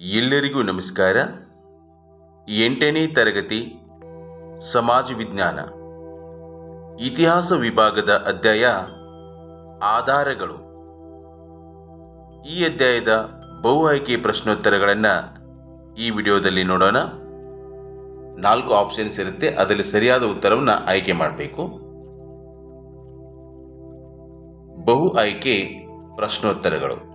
ಎಲ್ಲರಿಗೂ ನಮಸ್ಕಾರ. ಎಂಟನೇ ತರಗತಿ, ಸಮಾಜ ವಿಜ್ಞಾನ. ಇತಿಹಾಸ ವಿಭಾಗದ ಅಧ್ಯಾಯ, ಆಧಾರಗಳು. ಈ ಅಧ್ಯಾಯದ ಬಹು ಆಯ್ಕೆ ಪ್ರಶ್ನೋತ್ತರಗಳನ್ನು ಈ ವಿಡಿಯೋದಲ್ಲಿ ನೋಡೋಣ. ನಾಲ್ಕು ಆಪ್ಷನ್ಸ್ ಇರುತ್ತೆ, ಅದರಲ್ಲಿ ಸರಿಯಾದ ಉತ್ತರವನ್ನು ಆಯ್ಕೆ ಮಾಡಬೇಕು. ಬಹು ಆಯ್ಕೆ ಪ್ರಶ್ನೋತ್ತರಗಳು.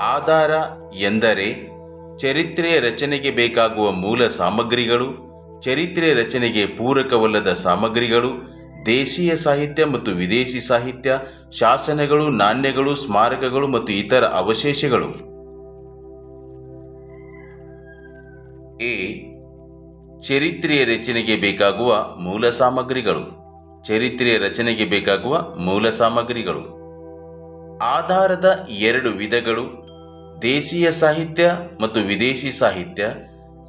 ಆಧಾರ ಎಂದರೆ ಚರಿತ್ರೆಯ ರಚನೆಗೆ ಬೇಕಾಗುವ ಮೂಲ ಸಾಮಗ್ರಿಗಳು, ಚರಿತ್ರೆ ರಚನೆಗೆ ಪೂರಕವಲ್ಲದ ಸಾಮಗ್ರಿಗಳು, ದೇಶೀಯ ಸಾಹಿತ್ಯ ಮತ್ತು ವಿದೇಶಿ ಸಾಹಿತ್ಯ, ಶಾಸನಗಳು, ನಾಣ್ಯಗಳು, ಸ್ಮಾರಕಗಳು ಮತ್ತು ಇತರ ಅವಶೇಷಗಳು. ಎ. ಚರಿತ್ರೆಯ ರಚನೆಗೆ ಬೇಕಾಗುವ ಮೂಲ ಸಾಮಗ್ರಿಗಳು, ಚರಿತ್ರೆಯ ರಚನೆಗೆ ಬೇಕಾಗುವ ಮೂಲ ಸಾಮಗ್ರಿಗಳು. ಆಧಾರದ ಎರಡು ವಿಧಗಳು ದೇಶೀಯ ಸಾಹಿತ್ಯ ಮತ್ತು ವಿದೇಶಿ ಸಾಹಿತ್ಯ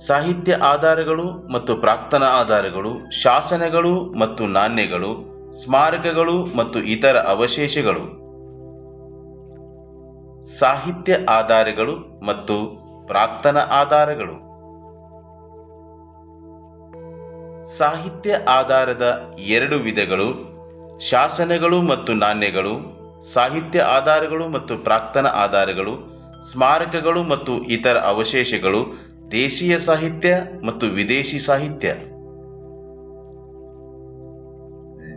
ಸಾಹಿತ್ಯ ಆಧಾರಗಳು ಮತ್ತು ಪ್ರಾಕ್ತನ ಆಧಾರಗಳು, ಶಾಸನಗಳು ಮತ್ತು ನಾಣ್ಯಗಳು, ಸ್ಮಾರಕಗಳು ಮತ್ತು ಇತರ ಅವಶೇಷಗಳು. ಸಾಹಿತ್ಯ ಆಧಾರಗಳು ಮತ್ತು ಪ್ರಾಕ್ತನ ಆಧಾರಗಳು. ಸಾಹಿತ್ಯ ಆಧಾರದ ಎರಡು ವಿಧಗಳು, ಶಾಸನಗಳು ಮತ್ತು ನಾಣ್ಯಗಳು, ಸಾಹಿತ್ಯ ಆಧಾರಗಳು ಮತ್ತು ಪ್ರಾಕ್ತನ ಆಧಾರಗಳು ಸ್ಮಾರಕಗಳು ಮತ್ತು ಇತರ ಅವಶೇಷಗಳು ದೇಶೀಯ ಸಾಹಿತ್ಯ ಮತ್ತು ವಿದೇಶಿ ಸಾಹಿತ್ಯ.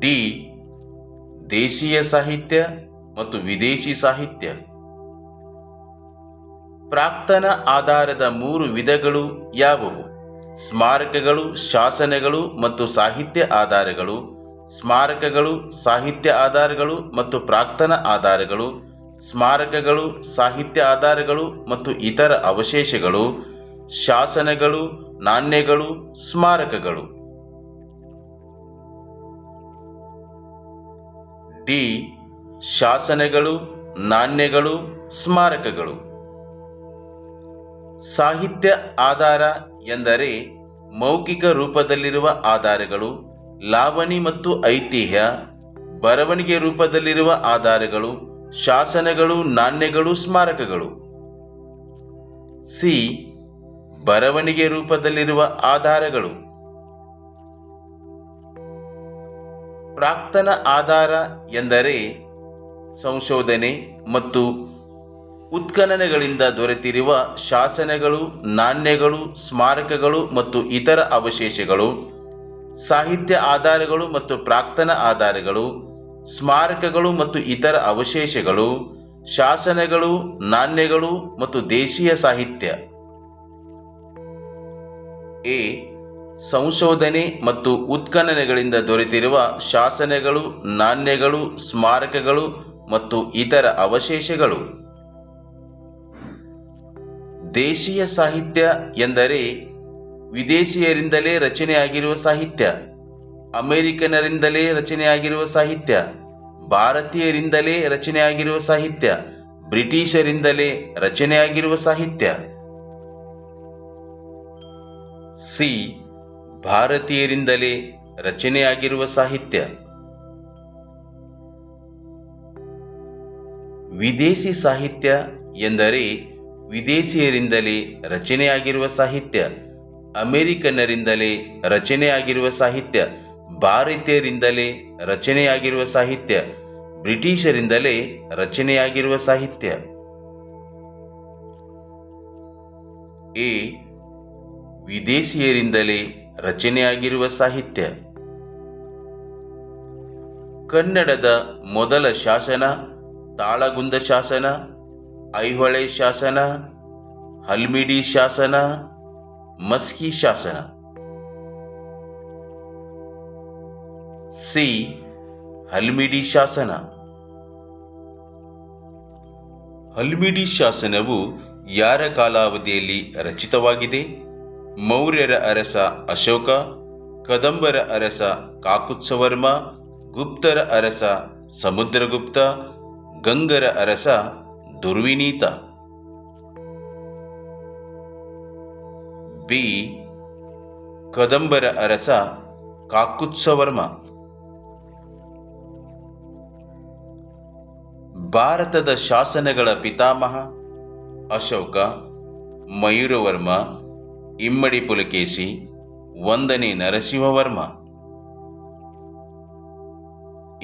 ಡಿ. ದೇಶೀಯ ಸಾಹಿತ್ಯ ಮತ್ತು ವಿದೇಶಿ ಸಾಹಿತ್ಯ. ಪ್ರಾಕ್ತನ ಆಧಾರದ ಮೂರು ವಿಧಗಳು ಯಾವುವು? ಸ್ಮಾರಕಗಳು, ಶಾಸನಗಳು ಮತ್ತು ಸಾಹಿತ್ಯ ಆಧಾರಗಳು. ಸ್ಮಾರಕಗಳು, ಸಾಹಿತ್ಯ ಆಧಾರಗಳು ಮತ್ತು ಪ್ರಾಕ್ತನ ಆಧಾರಗಳು. ಸ್ಮಾರಕಗಳು, ಸಾಹಿತ್ಯ ಆಧಾರಗಳು ಮತ್ತು ಇತರ ಅವಶೇಷಗಳು, ಶಾಸನಗಳು, ನಾಣ್ಯಗಳು, ಸ್ಮಾರಕಗಳು. ಡಿ. ಶಾಸನಗಳು, ನಾಣ್ಯಗಳು, ಸ್ಮಾರಕಗಳು. ಸಾಹಿತ್ಯ ಆಧಾರ ಎಂದರೆ ಮೌಖಿಕ ರೂಪದಲ್ಲಿರುವ ಆಧಾರಗಳು, ಲಾವಣಿ ಮತ್ತು ಐತಿಹ್ಯ, ಬರವಣಿಗೆ ರೂಪದಲ್ಲಿರುವ ಆಧಾರಗಳು ಶಾಸನಗಳು, ನಾಣ್ಯಗಳು, ಸ್ಮಾರಕಗಳು. ಸಿ. ಬರವಣಿಗೆ ರೂಪದಲ್ಲಿರುವ ಆಧಾರಗಳು. ಪ್ರಾಕ್ತನ ಆಧಾರ ಎಂದರೆ ಸಂಶೋಧನೆ ಮತ್ತು ಉತ್ಖನನಗಳಿಂದ ದೊರೆತಿರುವ ಶಾಸನಗಳು, ನಾಣ್ಯಗಳು, ಸ್ಮಾರಕಗಳು ಮತ್ತು ಇತರ ಅವಶೇಷಗಳು, ಸಾಹಿತ್ಯ ಆಧಾರಗಳು ಮತ್ತು ಪ್ರಾಕ್ತನ ಆಧಾರಗಳು. ಸ್ಮಾರಕಗಳು ಮತ್ತು ಇತರ ಅವಶೇಷಗಳು, ಶಾಸನಗಳು, ನಾಣ್ಯಗಳು ಮತ್ತು ದೇಶೀಯ ಸಾಹಿತ್ಯ. ಎ. ಸಂಶೋಧನೆ ಮತ್ತು ಉತ್ಖನನಗಳಿಂದ ದೊರೆತಿರುವ ಶಾಸನಗಳು, ನಾಣ್ಯಗಳು, ಸ್ಮಾರಕಗಳು ಮತ್ತು ಇತರ ಅವಶೇಷಗಳು. ದೇಶೀಯ ಸಾಹಿತ್ಯ ಎಂದರೆ ವಿದೇಶಿಯರಿಂದಲೇ ರಚನೆಯಾಗಿರುವ ಸಾಹಿತ್ಯ. ಅಮೆರಿಕನರಿಂದಲೇ ರಚನೆಯಾಗಿರುವ ಸಾಹಿತ್ಯ, ಭಾರತೀಯರಿಂದಲೇ ರಚನೆಯಾಗಿರುವ ಸಾಹಿತ್ಯ, ಬ್ರಿಟಿಷರಿಂದಲೇ ರಚನೆಯಾಗಿರುವ ಸಾಹಿತ್ಯ. ಸಿ. ಭಾರತೀಯರಿಂದಲೇ ರಚನೆಯಾಗಿರುವ ಸಾಹಿತ್ಯ. ವಿದೇಶಿ ಸಾಹಿತ್ಯ ಎಂದರೆ ವಿದೇಶಿಯರಿಂದಲೇ ರಚನೆಯಾಗಿರುವ ಸಾಹಿತ್ಯ ಅಮೆರಿಕನ್ನರಿಂದಲೇ ರಚನೆಯಾಗಿರುವ ಸಾಹಿತ್ಯ. ಭಾರತೀಯರಿಂದಲೇ ರಚನೆಯಾಗಿರುವ ಸಾಹಿತ್ಯ, ಬ್ರಿಟಿಷರಿಂದಲೇ ರಚನೆಯಾಗಿರುವ ಸಾಹಿತ್ಯ. ಎ. ವಿದೇಶಿಯರಿಂದಲೇ ರಚನೆಯಾಗಿರುವ ಸಾಹಿತ್ಯ. ಕನ್ನಡದ ಮೊದಲ ಶಾಸನ, ತಾಳಗುಂದ ಶಾಸನ, ಐಹೊಳೆ ಶಾಸನ, ಹಲ್ಮಿಡಿ ಶಾಸನ, ಮಸ್ಕಿ ಶಾಸನ. ಸಿ. ಹಲ್ಮಿಡಿ ಶಾಸನ. ಹಲ್ಮಿಡಿ ಶಾಸನವು ಯಾರ ಕಾಲಾವಧಿಯಲ್ಲಿ ರಚಿತವಾಗಿದೆ? ಮೌರ್ಯರ ಅರಸ ಅಶೋಕ, ಕದಂಬರ ಅರಸ ಕಾಕುತ್ಸವರ್ಮ ಗುಪ್ತರ ಅರಸ ಸಮುದ್ರಗುಪ್ತ, ಗಂಗರ ಅರಸ ದುರ್ವಿನೀತ. ಬಿ. ಕದಂಬರ ಅರಸ ಕಾಕುತ್ಸವರ್ಮ ಭಾರತದ ಶಾಸನಗಳ ಪಿತಾಮಹ ಅಶೋಕ, ಮಯೂರವರ್ಮ, ಇಮ್ಮಡಿ ಪುಲಕೇಶಿ ಒಂದನೇ ನರಸಿಂಹವರ್ಮ.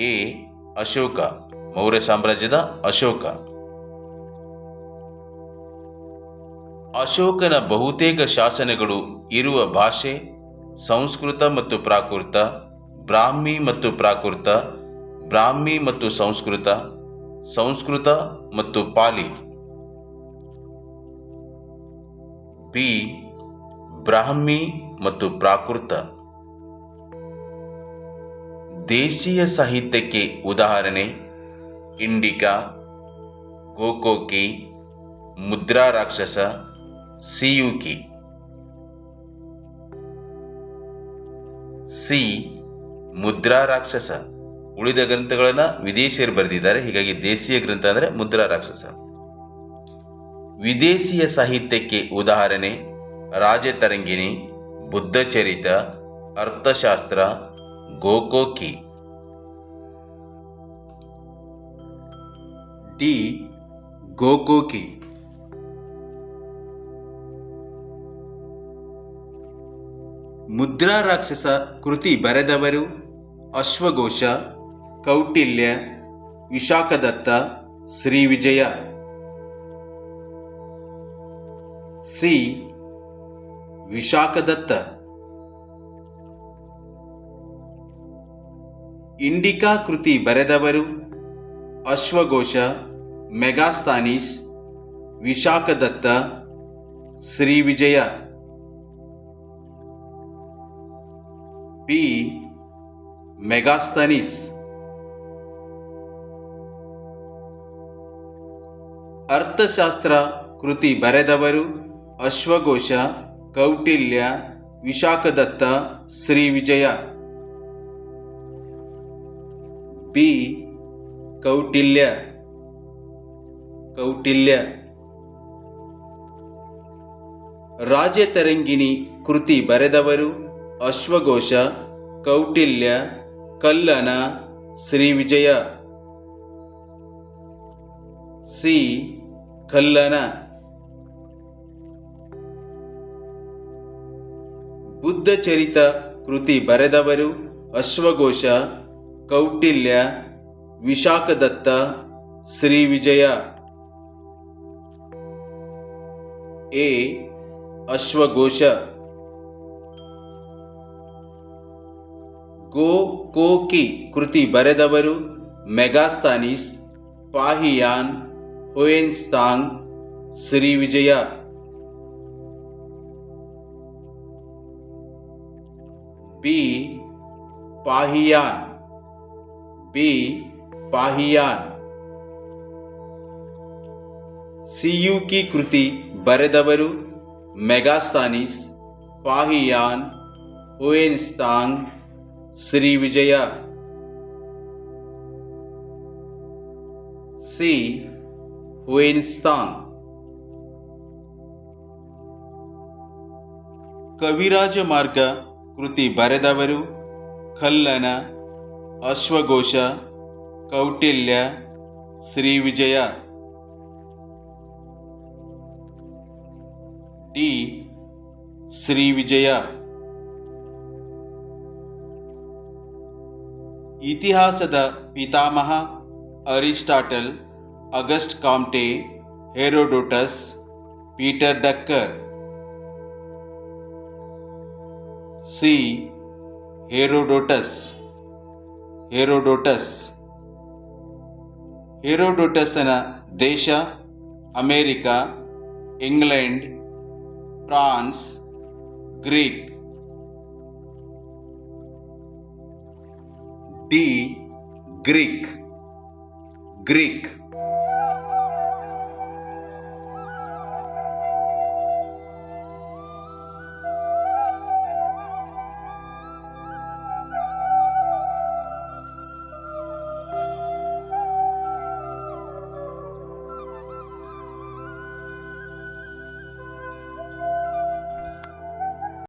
ಎ. ಅಶೋಕ, ಮೌರ್ಯ ಸಾಮ್ರಾಜ್ಯದ ಅಶೋಕ. ಅಶೋಕನ ಬಹುತೇಕ ಶಾಸನಗಳು ಇರುವ ಭಾಷೆ, ಸಂಸ್ಕೃತ ಮತ್ತು ಪ್ರಾಕೃತ, ಬ್ರಾಹ್ಮಿ ಮತ್ತು ಪ್ರಾಕೃತ, ಬ್ರಾಹ್ಮಿ ಮತ್ತು ಸಂಸ್ಕೃತ ಸಂಸ್ಕೃತ ಮತ್ತು ಪಾಲಿ. ಬಿ. ಬ್ರಾಹ್ಮಿ ಮತ್ತು ಪ್ರಾಕೃತ. ದೇಶೀಯ ಸಾಹಿತ್ಯಕ್ಕೆ ಉದಾಹರಣೆ, ಇಂಡಿಕಾ, ಗೋಕೋಕಿ, ಮುದ್ರಾ ರಾಕ್ಷಸ, ಸಿಯುಕಿ. ಸಿ. ಮುದ್ರಾ ರಾಕ್ಷಸ. ಉಳಿದ ಗ್ರಂಥಗಳನ್ನು ವಿದೇಶಿಯರು ಬರೆದಿದ್ದಾರೆ. ಹೀಗಾಗಿ ದೇಶೀಯ ಗ್ರಂಥ ಅಂದರೆ ಮುದ್ರಾ ರಾಕ್ಷಸ. ವಿದೇಶಿಯ ಸಾಹಿತ್ಯಕ್ಕೆ ಉದಾಹರಣೆ, ರಾಜತರಂಗಿಣಿ, ಬುದ್ಧಚರಿತ, ಅರ್ಥಶಾಸ್ತ್ರ, ಗೋಕೋಕಿ. ಡಿ. ಗೋಕೋಕಿ. ಮುದ್ರಾ ರಾಕ್ಷಸ ಕೃತಿ ಬರೆದವರು ಅಶ್ವಘೋಷ ಕೌಟಿಲ್ಯ, ವಿಶಾಖದತ್ತ ಶ್ರೀ ವಿಜಯ. ಸಿ. ವಿಶಾಖದತ್ತ. ಇಂಡಿಕಾ ಕೃತಿ ಬರೆದವರು ಅಶ್ವಘೋಷ ಮೆಗಾಸ್ತಾನೀಸ್ ವಿಶಾಖದತ್ತ ಶ್ರೀ ವಿಜಯ. ಬಿ ಮೆಗಾಸ್ತನೀಸ್ ಅರ್ಥಶಾಸ್ತ್ರ ಕೃತಿ ಬರೆದವರು ಅಶ್ವಘೋಷ, ಕೌಟಿಲ್ಯ, ವಿಶಾಖದತ್ತ, ಶ್ರೀ ವಿಜಯ. ಬಿ ಕೌಟಿಲ್ಯ. ಕೌಟಿಲ್ಯ. ರಾಜತರಂಗಿಣಿ ಕೃತಿ ಬರೆದವರು ಅಶ್ವಘೋಷ, ಕೌಟಿಲ್ಯ, ಕಲ್ಲನ, ಶ್ರೀ ವಿಜಯ. ಸಿ. ಕಲ್ಲನ ಬುದ್ಧಚರಿತ ಕೃತಿ ಬರೆದವರು ಅಶ್ವಘೋಷ, ಕೌಟಿಲ್ಯ, ವಿಶಾಖದತ್ತ, ಶ್ರೀ ವಿಜಯ. ಎ. ಅಶ್ವಘೋಷ. ಗೋ ಕೋಕಿ ಕೃತಿ ಬರೆದವರು ಮೆಗಾಸ್ತಾನಿಸ್, ಪಾಹಿಯಾನ್ ಹೊಯೆನ್ಸ್ತಾಂಗ್ ಶ್ರೀ ವಿಜಯ ಬಿ ಪಾಹಿಯಾನ್ ಬಿ ಪಾಹಿಯಾನ್ ಸಿಯುಕಿ ಕೃತಿ ಬರೆದವರು Megasthenes Fa Hien Hiuen Tsang Sri Vijaya C Hiuen Tsang Kaviraja Marga ಕೃತಿ ಬರೆದವರು ಖಲ್ಲನ, ಅಶ್ವಘೋಷ, ಕೌಟಿಲ್ಯ ಶ್ರೀ ವಿಜಯ ಡಿ ಶ್ರೀ ವಿಜಯ ಇತಿಹಾಸದ ಪಿತಾಮಹ Aristotle Auguste Comte Herodotus Peter Drucker C Herodotus Herodotus ಹೆರೋಡೋಟಸನ ದೇಶ America England France Greek D Greek Greek